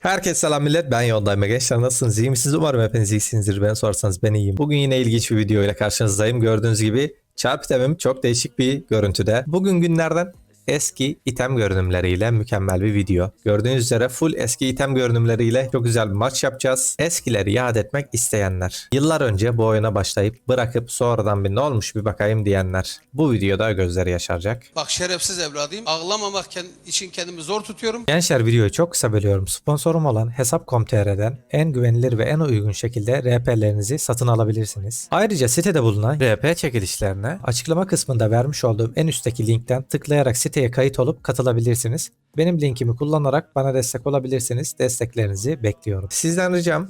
Herkese selam millet. Ben Yondayım gençler. Nasılsınız? İyi misiniz? Umarım hepiniz iyisinizdir. Ben sorarsanız ben iyiyim. Bugün yine ilginç bir video ile karşınızdayım. Gördüğünüz gibi çarp itemim çok değişik bir görüntüde. Bugün günlerden eski item görünümleriyle mükemmel bir video. Gördüğünüz üzere full eski item görünümleriyle çok güzel bir maç yapacağız. Eskileri yad etmek isteyenler. Yıllar önce bu oyuna başlayıp bırakıp sonradan bir ne olmuş bir bakayım diyenler. Bu videoda gözleri yaşaracak. Bak şerefsiz evladıyım. Ağlamamak için kendimi zor tutuyorum. Gençler videoyu çok kısa bölüyorum. Sponsorum olan Hesap.com.tr'den en güvenilir ve en uygun şekilde RP'lerinizi satın alabilirsiniz. Ayrıca sitede bulunan RP çekilişlerine açıklama kısmında vermiş olduğum en üstteki linkten tıklayarak siteye kayıt olup katılabilirsiniz. Benim linkimi kullanarak bana destek olabilirsiniz. Desteklerinizi bekliyorum. Sizden ricam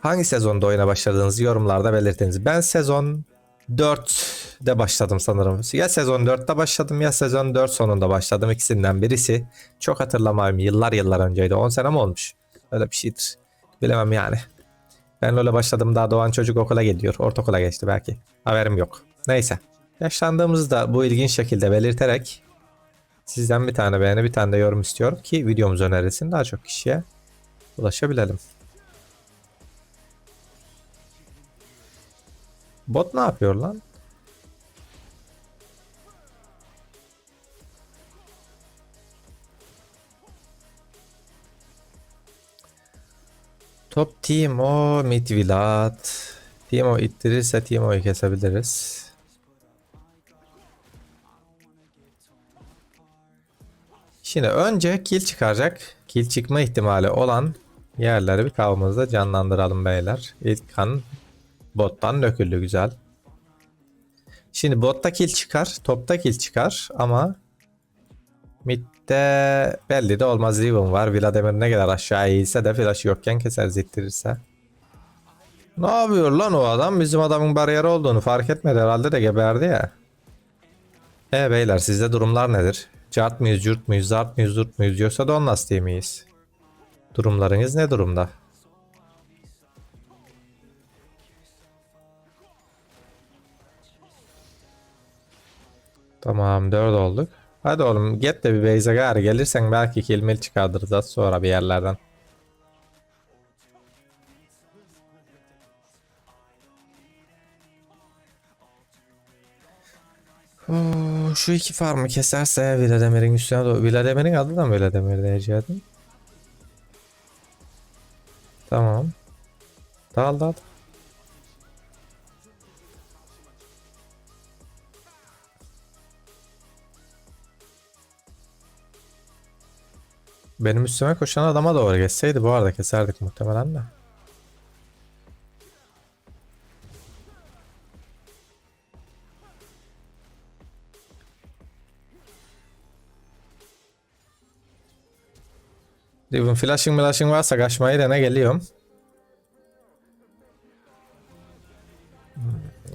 hangi sezonda oyuna başladığınızı yorumlarda belirtiniz. Ben sezon 4'de başladım sanırım. Ya sezon 4'te başladım ya sezon 4 sonunda başladım. İkisinden birisi. Çok hatırlamayayım. Yıllar yıllar önceydi. 10 sene mi olmuş? Öyle bir şeydir. Bilemem yani. Ben öyle başladım daha doğan çocuk okula gidiyor. Ortaokula geçti belki. Haberim yok. Neyse. Yaşlandığımızı da bu ilginç şekilde belirterek sizden bir tane beğeni bir tane de yorum istiyorum ki videomuz önerilsin daha çok kişiye ulaşabilelim. Bot ne yapıyor lan? Top Timo mid Vlad. Timo ittirirse Timo'yu kesebiliriz. Şimdi önce kill çıkaracak. Kill çıkma ihtimali olan yerleri bir kavamızda canlandıralım beyler. İlk kan bottan döküldü güzel. Şimdi botta kill çıkar. Topta kill çıkar ama midde belli de olmaz Riven var. Vladimir ne kadar aşağı eğilse de flash yokken keseriz ittirirse. Ne yapıyor lan o adam? Bizim adamın bariyer olduğunu fark etmedi herhalde de geberdi ya. E beyler sizde durumlar nedir? Cart mıyız, cürt müyüz, zart mıyız, zurt muyuz yoksa Donnas diye miyiz? Durumlarınız ne durumda? Tamam 4 olduk. Hadi oğlum get de bir base'e gari gelirsen belki kilmil çıkardırız az sonra bir yerlerden. Şu iki farmı keserse Vladimir'in üstüne doğru. Vladimir'in adı da mı Vladimir diyecektim? Tamam. Dal dal. Benim üstüme koşan adama doğru geçseydi bu arada keserdik muhtemelen de. Riven flashing flashing varsa kaçmayı dene geliyorum.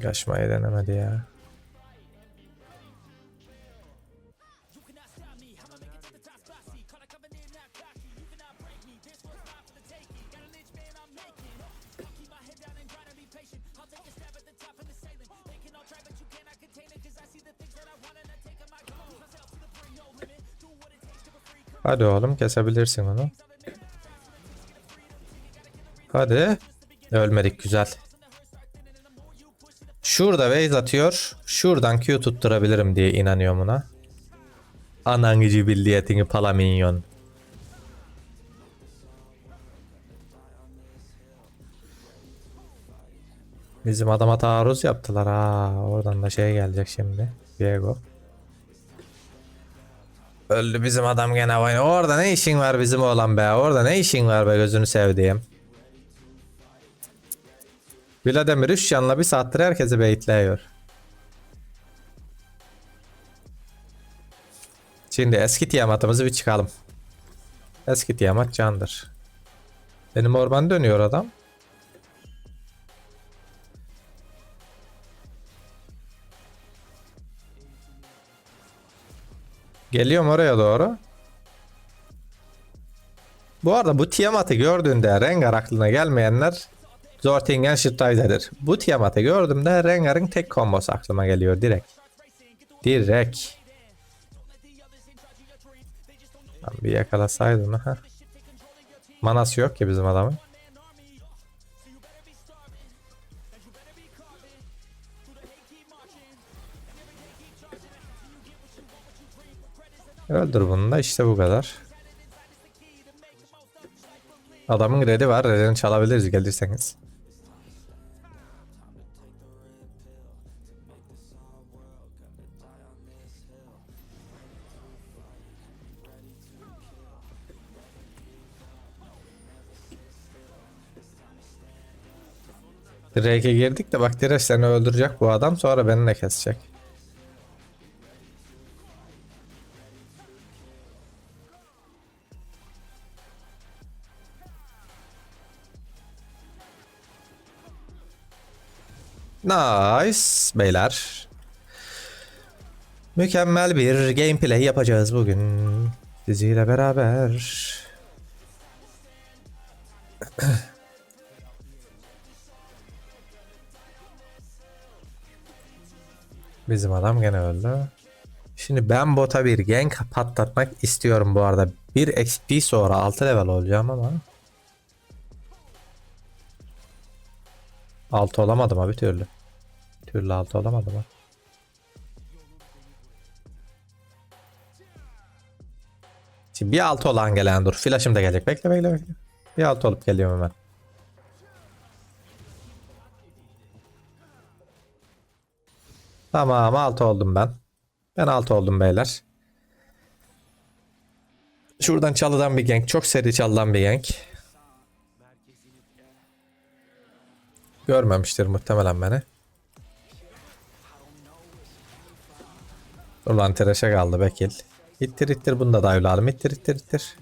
Kaçmayı denemedi ya. Hadi oğlum kesebilirsin onu. Hadi. Ölmedik güzel. Şurada base atıyor. Şuradan Q tutturabilirim diye inanıyorum buna. Anangıcı billiyetini palaminyon. Bizim adama taarruz yaptılar ha. Oradan da şey gelecek şimdi. Diego. Öldü bizim adam gene vay. Orada ne işin var bizim oğlan be? Orada ne işin var be gözünü sevdiğim? Vladimir 3 canla bir saattir herkesi baitliyor. Şimdi eski Tiamat'ımızı bir çıkalım. Eski Tiamat candır. Benim orman dönüyor adam. Geliyorum oraya doğru. Bu arada bu Tiamat'ı gördüğünde Rengar aklına gelmeyenler Zortingen Schitaise'dir. Bu Tiamat'ı gördüğümde Rengar'ın tek kombosu aklıma geliyor direkt. Direkt. Bir yakalasaydım ha. Manası yok ki bizim adamın. Öldür bunu da işte bu kadar. Adamın red'i var. Red'ini çalabiliriz gelirseniz. Drake'e girdik de bak Direş seni öldürecek bu adam sonra beni ne kesecek. Nice beyler. Mükemmel bir gameplay yapacağız bugün. Siziyle beraber. Bizim adam gene öldü. Şimdi ben bota bir gank patlatmak istiyorum bu arada. Bir XP sonra 6 level olacağım ama. 6 olamadım abi türlü. Türlü 6 olamadım ha. Şimdi bir 6 olan gelen dur. Flash'ım da gelecek. Bekle bekle bekle. Bir 6 olup geliyorum hemen. Tamam 6 oldum ben. Ben 6 oldum beyler. Şuradan çalıdan bir gank. Çok seri çalıdan bir gank. Görmemiştir muhtemelen beni. Ulan tereşe kaldı Bekil. İttir ittir bunu da dayılalım. İttir ittir ittir.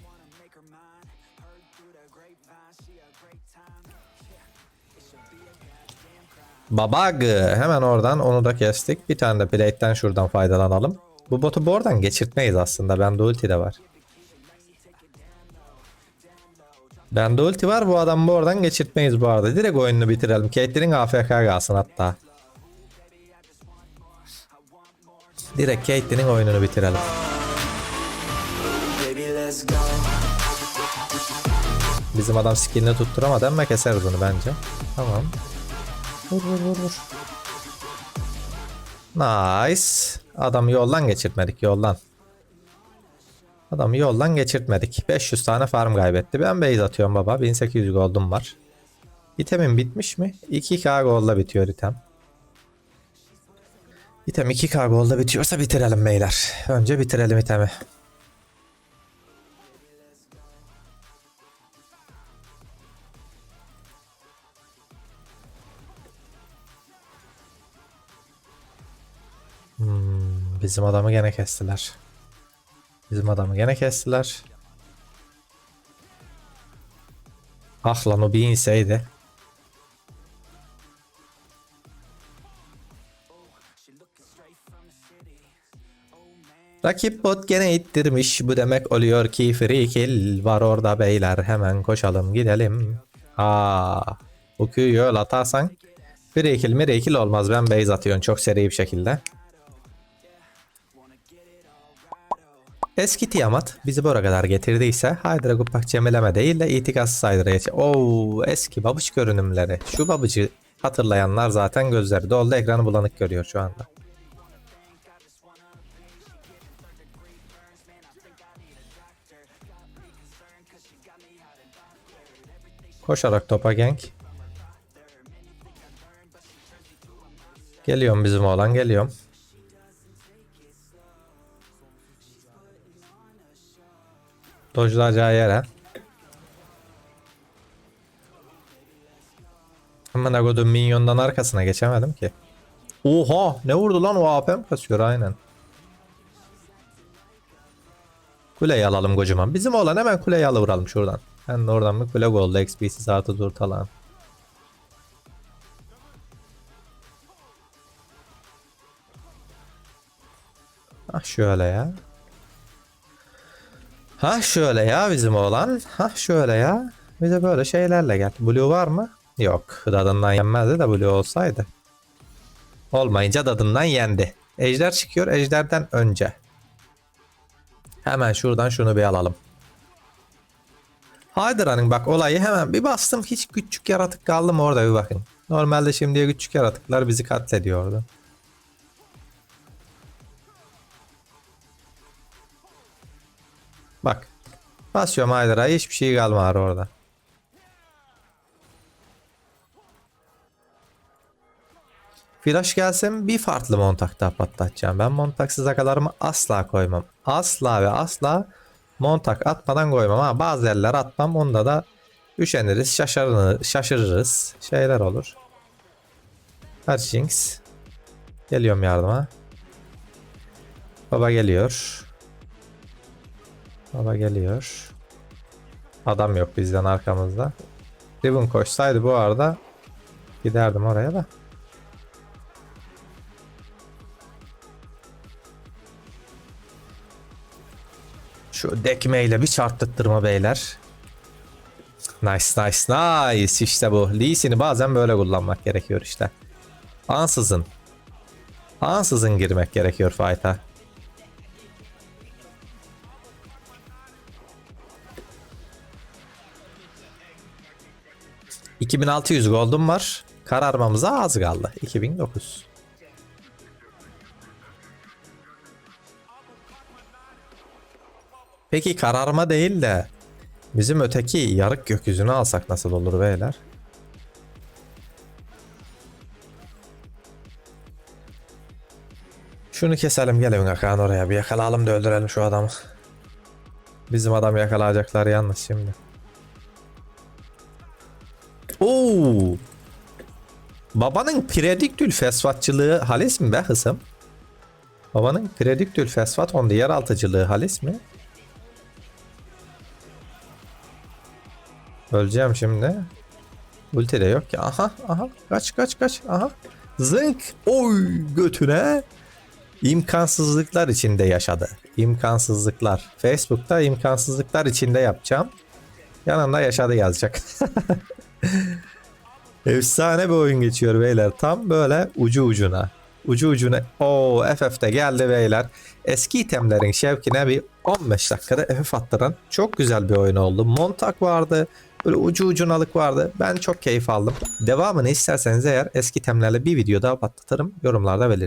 Babag. Hemen oradan onu da kestik. Bir tane de plate'den şuradan faydalanalım. Bu botu bu oradan geçirtmeyiz aslında. Bende ulti de var. Bende ulti var. Bu adam bu oradan geçirtmeyiz bu arada. Direkt oyununu bitirelim. Caitlyn AFK kalsın hatta. Direkt Caitlyn'in oyununu bitirelim. Bizim adam skillini tutturamadı ama keseriz onu bence. Tamam. Vur vur vur vur. Nice. Adamı yoldan geçirtmedik yoldan. Adamı yoldan geçirtmedik. 500 tane farm kaybetti. Ben base atıyorum baba. 1800 gold'um var. İtemim bitmiş mi? 2k gold'la bitiyor item. İtem 2k gold'la bitiyorsa bitirelim beyler. Önce bitirelim itemi. Hmm, bizim adamı gene kestiler. Bizim adamı gene kestiler. Ah lan o bir inseydi. Rakip bot gene ittirmiş. Bu demek oluyor ki free kill var orada beyler. Hemen koşalım gidelim. Aa, bu Q'yu atarsan free kill mi kill olmaz. Ben base atıyorum çok seri bir şekilde. Eski Tiamat bizi buraya kadar getirdiyse Hydra Kupak Cemileme değil de itikatsız Hydra'ya. Oo eski babuş görünümleri. Şu babucu hatırlayanlar zaten gözleri doldu ekranı bulanık görüyor şu anda. Koşarak topa gank. Geliyorum bizim oğlan geliyorum. Dojlayacağı yere. Hemen agodum minyondan arkasına geçemedim ki. Oha ne vurdu lan o AP'm kasıyor aynen. Kuleyi alalım kocaman. Bizim oğlan hemen kuleyi alıvuralım şuradan. Ben de oradan bir kule golda XP'siz artı durtalan. Ah şöyle ya. Ha şöyle ya bizim oğlan. Ha şöyle ya. Bize böyle şeylerle gel. Blue var mı? Yok. Dadından yenmezdi de Blue olsaydı. Olmayınca dadından yendi. Ejder çıkıyor. Ejderden önce. Hemen şuradan şunu bir alalım. Hydra'nın bak olayı hemen bir bastım hiç küçük yaratık kaldı mı orada bir bakın. Normalde şimdiye küçük yaratıklar bizi katlediyordu. Bak. Basıyorum Hydra'ya hiçbir şey kalmadı orada. Flash gelsem bir farklı montak daha patlatacağım. Ben montaksız akalarımı asla koymam. Asla ve asla montak atmadan koymam. Ha, bazı yerler atmam. Onda da üşeniriz, şaşırırız, şaşırırız. Şeyler olur. Hutchings. Geliyorum yardıma. Baba geliyor. Baba geliyor. Adam yok bizden arkamızda. Ribbon koşsaydı bu arada giderdim oraya da. Şu dekmeyle bir çarptırtma beyler. Nice nice nice işte bu. Lee Sin'i bazen böyle kullanmak gerekiyor işte. Ansızın. Ansızın girmek gerekiyor fight'a. ...2600 gold'um var. Kararmamıza az kaldı. 2009. Peki kararma değil de bizim öteki yarık gökyüzünü alsak nasıl olur beyler? Şunu keselim gelin Hakan oraya bir yakalayalım da öldürelim şu adamı. Bizim adam yakalayacaklar yalnız şimdi. Oo! Babanın prediktül fesvatçılığı halis mi be hısım? Babanın prediktül fesvat onda yeraltıcılığı halis mi? Öleceğim şimdi. Ulti de yok ki. Aha aha kaç kaç kaç. Aha. Zınk. Oy götüne. İmkansızlıklar içinde yaşadı. İmkansızlıklar. Facebook'ta imkansızlıklar içinde yapacağım. Yanında yaşadı yazacak. Efsane bir oyun geçiyor beyler. Tam böyle ucu ucuna. Ucu ucuna. Oo FF'de geldi beyler. Eski itemlerin şevkine bir 15 dakikada FF attıran çok güzel bir oyun oldu. Montak vardı. Böyle ucu ucunalık vardı. Ben çok keyif aldım. Devamını isterseniz eğer eski itemlerle bir video daha patlatırım. Yorumlarda belirtin.